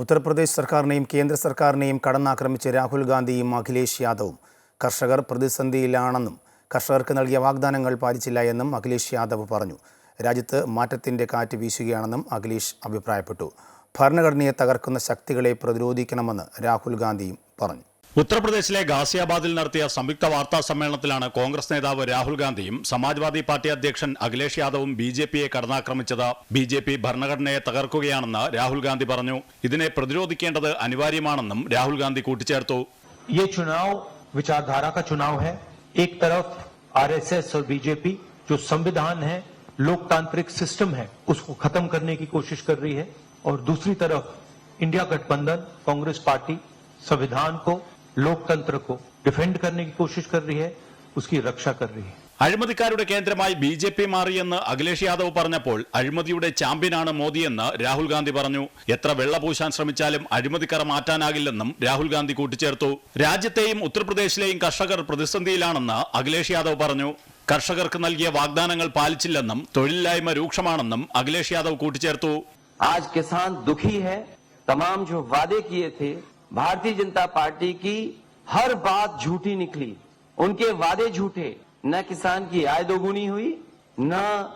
ഉത്തർപ്രദേശ് സർക്കാരിനെയും കേന്ദ്ര സർക്കാരിനെയും കടന്നാക്രമിച്ച് രാഹുൽ ഗാന്ധിയും അഖിലേഷ് യാദവും. കർഷകർ പ്രതിസന്ധിയിലാണെന്നും കർഷകർക്ക് നൽകിയ വാഗ്ദാനങ്ങൾ പാലിച്ചില്ല എന്നും അഖിലേഷ് യാദവ് പറഞ്ഞു. രാജ്യത്ത് മാറ്റത്തിന്റെ കാറ്റ് വീശുകയാണെന്നും അഖിലേഷ് അഭിപ്രായപ്പെട്ടു. ഭരണഘടനയെ തകർക്കുന്ന ശക്തികളെ പ്രതിരോധിക്കണമെന്ന് രാഹുൽ ഗാന്ധിയും പറഞ്ഞു. ഉത്തർപ്രദേശിലെ ഗാസിയാബാദിൽ നടത്തിയ സംയുക്ത വാർത്താ സമ്മേളനത്തിലാണ് കോൺഗ്രസ് നേതാവ് രാഹുൽ ഗാന്ധിയും സമാജ്വാദി പാർട്ടി അധ്യക്ഷൻ അഖിലേഷ് യാദവും ബി ജെ പിയെ കടന്നാക്രമിച്ചത് ബി ജെ പി ഭരണഘടനയെ തകർക്കുകയാണെന്ന് രാഹുൽ ഗാന്ധി പറഞ്ഞു ഇതിനെ പ്രതിരോധിക്കേണ്ടത് അനിവാര്യമാണെന്നും രാഹുൽ ഗാന്ധി കൂട്ടിച്ചേർത്തു ये चुनाव विचारधारा का चुनाव है एक तरफ आरएसएस और बीजेपी जो संविधान है लोकतांत्रिक सिस्टम है उसको खत्म करने की कोशिश कर रही है और दूसरी तरफ इंडिया गठबंधन कांग्रेस पार्टी संविधान को ലോക്തന്ത്ര ഡിഫെൻഡ് കോശിഷ് രക്ഷ അഴിമതിക്കാരുടെ കേന്ദ്രമായി ബി ജെ പി മാറിയെന്ന് അഖിലേഷ് യാദവ് പറഞ്ഞപ്പോൾ അഴിമതിയുടെ ചാമ്പ്യനാണ് മോദിയെന്ന് രാഹുൽ ഗാന്ധി പറഞ്ഞു. എത്ര വെള്ളപൂശാൻ ശ്രമിച്ചാലും അഴിമതിക്കറ മാറ്റാനാകില്ലെന്നും രാഹുൽ ഗാന്ധി കൂട്ടിച്ചേർത്തു. രാജ്യത്തെയും ഉത്തർപ്രദേശിലെയും കർഷകർ പ്രതിസന്ധിയിലാണെന്ന് അഖിലേഷ് യാദവ് പറഞ്ഞു. കർഷകർക്ക് നൽകിയ വാഗ്ദാനങ്ങൾ പാലിച്ചില്ലെന്നും തൊഴിലില്ലായ്മ രൂക്ഷമാണെന്നും അഖിലേഷ് യാദവ് കൂട്ടിച്ചേർത്തു. ആജ് കിസാൻ ദുഃഖി ഹൈ തമാം ജോ വാദേ കിയേ भारतीय जनता पार्टी की हर बात झूठी निकली। उनके वादे झूठे। न किसान की आय दोगुनी हुई, न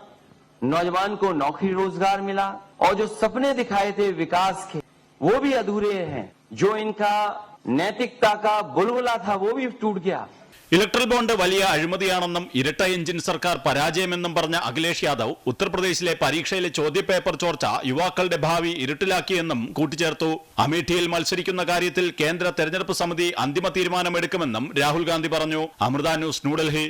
नौजवान को नौकरी रोज़गार मिला, और जो सपने दिखाए थे विकास के, वो भी अधूरे हैं। जो इनका नैतिकता का बुलबुला था वो भी टूट गया ഇലക്ട്രൽ ബോണ്ട് വലിയ അഴിമതിയാണെന്നും ഇരട്ട എഞ്ചിൻ സർക്കാർ പരാജയമെന്നും പറഞ്ഞ അഖിലേഷ് യാദവ് ഉത്തർപ്രദേശിലെ പരീക്ഷയിലെ ചോദ്യപേപ്പർ ചോർച്ച യുവാക്കളുടെ ഭാവി ഇരുട്ടിലാക്കിയെന്നും കൂട്ടിച്ചേർത്തു അമേഠിയിൽ മത്സരിക്കുന്ന കാര്യത്തിൽ കേന്ദ്ര തെരഞ്ഞെടുപ്പ് സമിതി അന്തിമ തീരുമാനമെടുക്കുമെന്നും രാഹുൽ ഗാന്ധി പറഞ്ഞു അമൃത ന്യൂസ് ന്യൂഡൽഹി